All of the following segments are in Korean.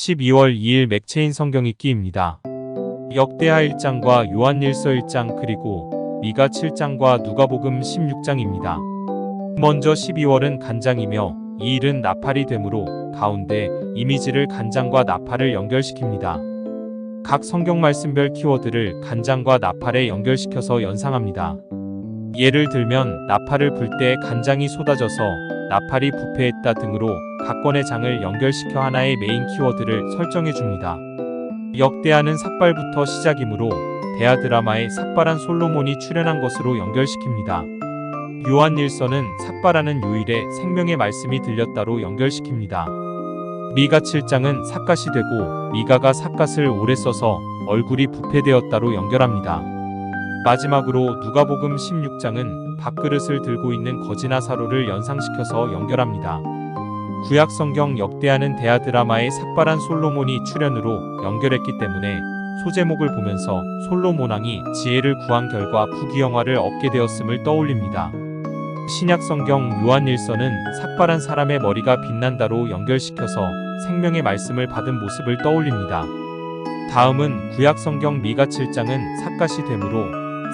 12월 2일 맥체인 성경 읽기입니다. 역대하 1장과 요한일서 1장 그리고 미가 7장과 누가복음 16장입니다. 먼저 12월은 간장이며 이 일은 나팔이 되므로 가운데 이미지를 간장과 나팔을 연결시킵니다. 각 성경 말씀별 키워드를 간장과 나팔에 연결시켜서 연상합니다. 예를 들면 나팔을 불 때 간장이 쏟아져서 나팔이 부패했다 등으로 각 권의 장을 연결시켜 하나의 메인 키워드를 설정해 줍니다. 역대하는 삭발부터 시작이므로 대하 드라마에 삭발한 솔로몬이 출연한 것으로 연결시킵니다. 요한 일서는 삭발하는 요일에 생명의 말씀이 들렸다로 연결시킵니다. 미가 7장은 삭갓이 되고 미가가 삭갓을 오래 써서 얼굴이 부패되었다로 연결합니다. 마지막으로 누가복음 16장은 밥그릇을 들고 있는 거지나 사로를 연상시켜서 연결합니다. 구약 성경 역대하는 대하 드라마에 삭발한 솔로몬이 출연으로 연결했기 때문에 소제목을 보면서 솔로몬 왕이 지혜를 구한 결과 부귀영화를 얻게 되었음을 떠올립니다. 신약 성경 요한일서는 삭발한 사람의 머리가 빛난다로 연결시켜서 생명의 말씀을 받은 모습을 떠올립니다. 다음은 구약 성경 미가 7장은 삭갓이 되므로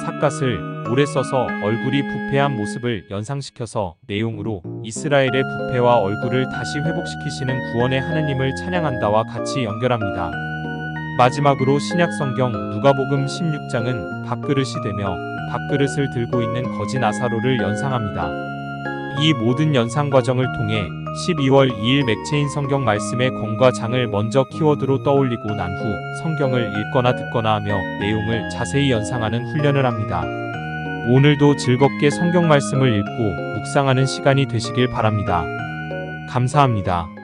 삭갓을 오래 써서 얼굴이 부패한 모습을 연상시켜서 내용으로 이스라엘의 부패와 얼굴을 다시 회복시키시는 구원의 하느님을 찬양한다와 같이 연결합니다. 마지막으로 신약 성경 누가복음 16장은 밥그릇이 되며 밥그릇을 들고 있는 거지 나사로를 연상합니다. 이 모든 연상 과정을 통해 12월 2일 맥체인 성경 말씀의 권과 장을 먼저 키워드로 떠올리고 난 후 성경을 읽거나 듣거나 하며 내용을 자세히 연상하는 훈련을 합니다. 오늘도 즐겁게 성경 말씀을 읽고 묵상하는 시간이 되시길 바랍니다. 감사합니다.